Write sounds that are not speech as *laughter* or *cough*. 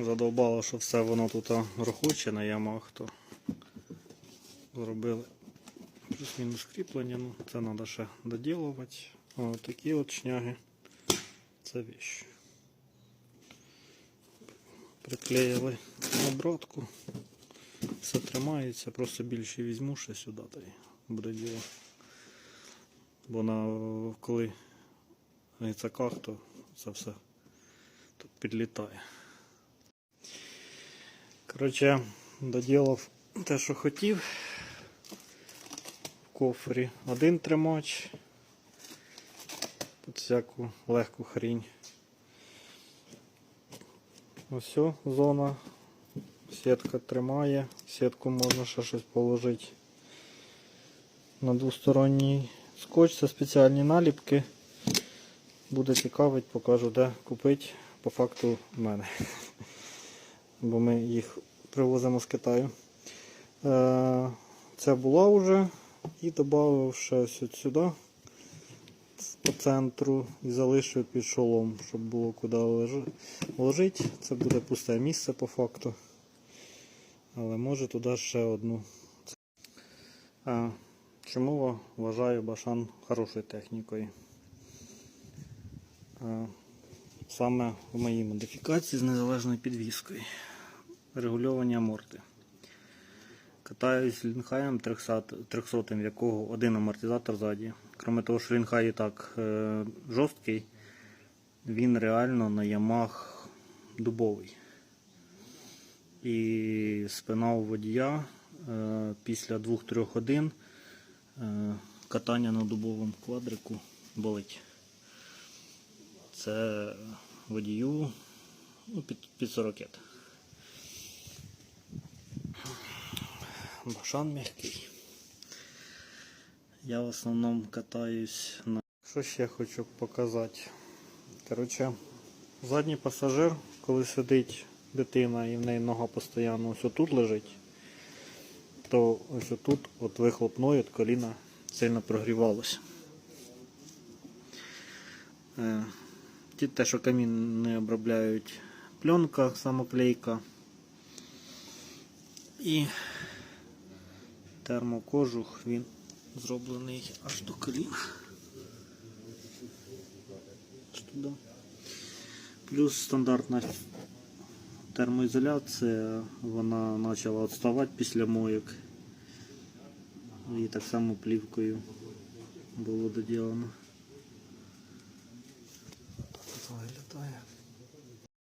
Задовбало, що все воно тут рухуче на ямах, то зробили плюс-мінус кріплення. Ну, це треба ще доділувати. Ось такі от шняги. Це віщ. Приклеїли обратку. Все тримається, просто більше візьму ще сюди та й буде діло. Бо на коли в гайцаках, то це все тут підлітає. Коротше, доділав те, що хотів. В кофрі один тримач. Під всяку легку хрінь. Ось зона. Сітка тримає. Сітку можна ще щось положити. На двосторонній скотч це спеціальні наліпки. Буде цікавить, покажу де купити. По факту в мене. *laughs* Бо ми їх привозимо з Китаю. Е, Це була вже і додав ще ось от сюди по центру і залишив під шолом, щоб було куди лежи- ложити. Це буде пусте місце по факту. Але може туди ще одну. Чому вважаю Башан хорошою технікою? Саме в моїй модифікації з незалежною підвіскою. Регульовання морти. Катаюсь лінхаєм 300, 300 в якого один амортизатор ззаді. Крім того, що лінхай і так е, жорсткий, він реально на ямах дубовий. І спина у водія е, після 2-3 годин е, катання на дубовому квадрику болить. Це водію ну, під, під 40. Башан м'який. Я в основному катаюсь на. Що ще хочу показати? Коротше, задній пасажир, коли сидить дитина і в неї нога постійно ось отут лежить, то ось отут от вихлопною от коліна сильно прогрівалося. Е, те, що камін не обробляють пленка, самоклейка. І термокожух він зроблений аж до колін. Туди. Плюс стандартна термоізоляція, вона почала відставати після мойок. І так само плівкою було доділено. Виглядає.